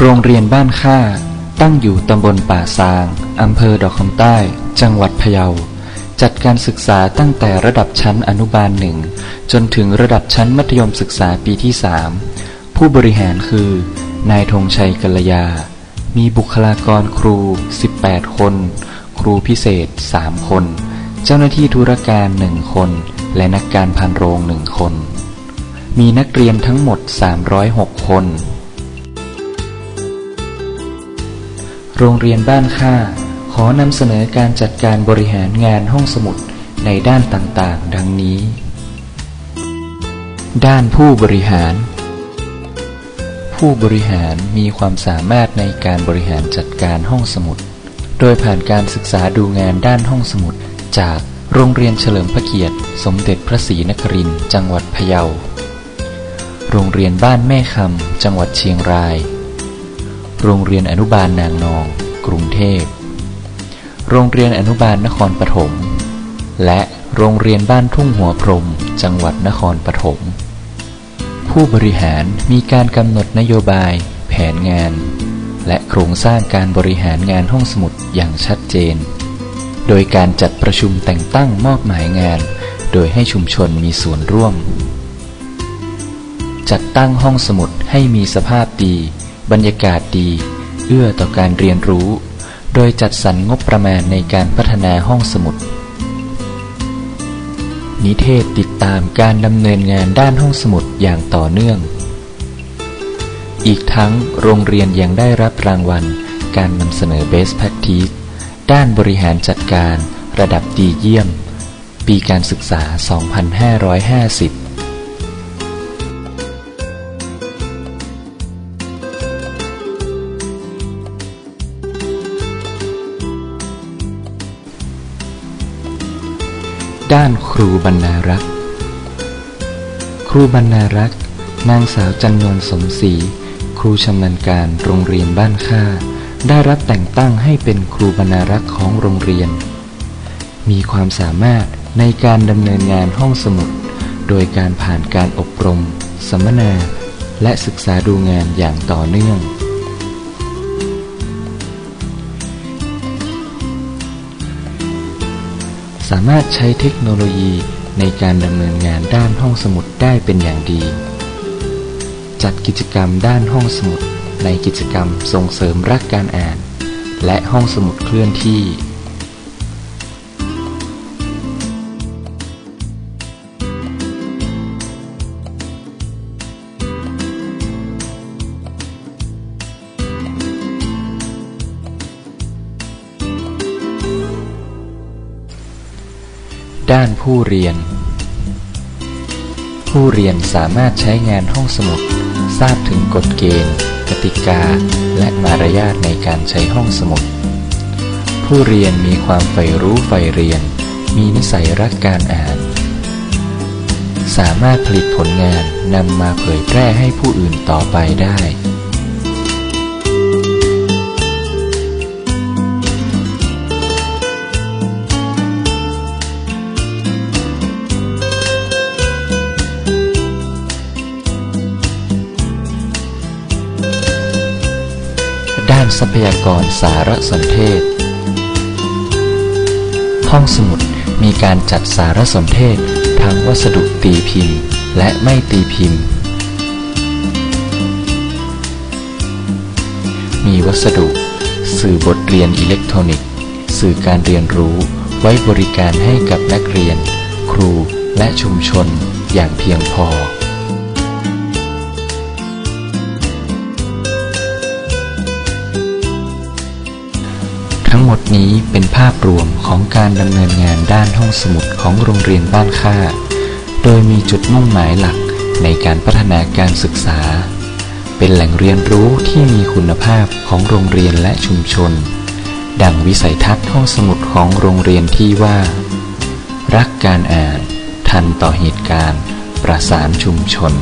โรงเรียนบ้านค่า ตั้งอยู่ตำบลป่าซาง อำเภอดอกคำใต้ จังหวัดพะเยา จัดการศึกษาตั้งแต่ระดับชั้นอนุบาลหนึ่ง จนถึงระดับชั้นมัธยมศึกษาปีที่สามผู้บริหารคือ นายธงชัยกัลยา มีบุคลากรครู 18 คน ครูพิเศษ 3 คน เจ้าหน้าที่ธุรการหนึ่งคน และนักการพันโรงหนึ่งคน มีนักเรียนทั้งหมด 306 คน โรงเรียนบ้านค่า ขอนำเสนอการจัดการบริหารงานห้องสมุดในด้านต่างๆ ดังนี้ ด้านผู้บริหาร ผู้บริหารมีความสามารถในการบริหารจัดการห้องสมุด โดยผ่านการศึกษาดูงานด้านห้องสมุด จากโรงเรียนเฉลิมพระเกียรติ สมเด็จพระศรีนครินทร์จังหวัดพะเยา โรงเรียนบ้านแม่คำจังหวัดเชียงราย โรงเรียนอนุบาลนางนอง กรุงเทพ โรงเรียนอนุบาลนครปฐม และโรงเรียนบ้านทุ่งหัวพรม จังหวัดนครปฐม ผู้บริหารมีการกำหนดนโยบาย แผนงาน และโครงสร้างการบริหารงานห้องสมุดอย่างชัดเจน โดยการจัดประชุมแต่งตั้งมอบหมายงาน โดยให้ชุมชนมีส่วนร่วม จัดตั้งห้องสมุดให้มีสภาพดี บรรยากาศดี เอื้อต่อการเรียนรู้ โดยจัดสรรงบประมาณในการพัฒนาห้องสมุด นิเทศติดตามการดำเนินงานด้านห้องสมุดอย่างต่อเนื่อง อีกทั้งโรงเรียนยังได้รับรางวัล การนำเสนอ Best Practice ด้านบริหารจัดการ ระดับดีเยี่ยม ปีการศึกษา 2550 ด้านครูบรรณารักษ์ ครูบรรณารักษ์ นางสาวจันนวลสมศรี ครูชำนาญการโรงเรียนบ้านค่า ได้รับแต่งตั้งให้เป็นครูบรรณารักษ์ของโรงเรียน มีความสามารถในการดำเนินงานห้องสมุด โดยการผ่านการอบรม สัมมนา และศึกษาดูงานอย่างต่อเนื่อง สามารถใช้เทคโนโลยีในการดำเนินงานด้านห้องสมุดได้เป็นอย่างดี จัดกิจกรรมด้านห้องสมุดในกิจกรรมส่งเสริมรักการอ่าน และห้องสมุดเคลื่อนที่ ด้านผู้เรียน ผู้เรียนสามารถใช้งานห้องสมุด ทราบถึงกฎเกณฑ์ กติกา และมารยาทในการใช้ห้องสมุด ผู้เรียนมีความใฝ่รู้ใฝ่เรียน มีนิสัยรักการอ่าน สามารถผลิตผลงานนำมาเผยแพร่ให้ผู้อื่นต่อไปได้ ด้านทรัพยากรสารสนเทศ ห้องสมุดมีการจัดสารสนเทศทั้งวัสดุตีพิมพ์ และไม่ตีพิมพ์ มีวัสดุ สื่อบทเรียนอิเล็กทรอนิกส์ สื่อการเรียนรู้ไว้บริการให้กับนักเรียน ครูและชุมชนอย่างเพียงพอ นี้เป็นภาพรวมของการดำเนินงานด้านห้องสมุดของโรงเรียนบ้านค่า โดยมีจุดมุ่งหมายหลักในการพัฒนาการศึกษา เป็นแหล่งเรียนรู้ที่มีคุณภาพของโรงเรียนและชุมชน ดังวิสัยทัศน์ห้องสมุดของโรงเรียนที่ว่า รักการอ่าน ทันต่อเหตุการณ์ ประสานชุมชน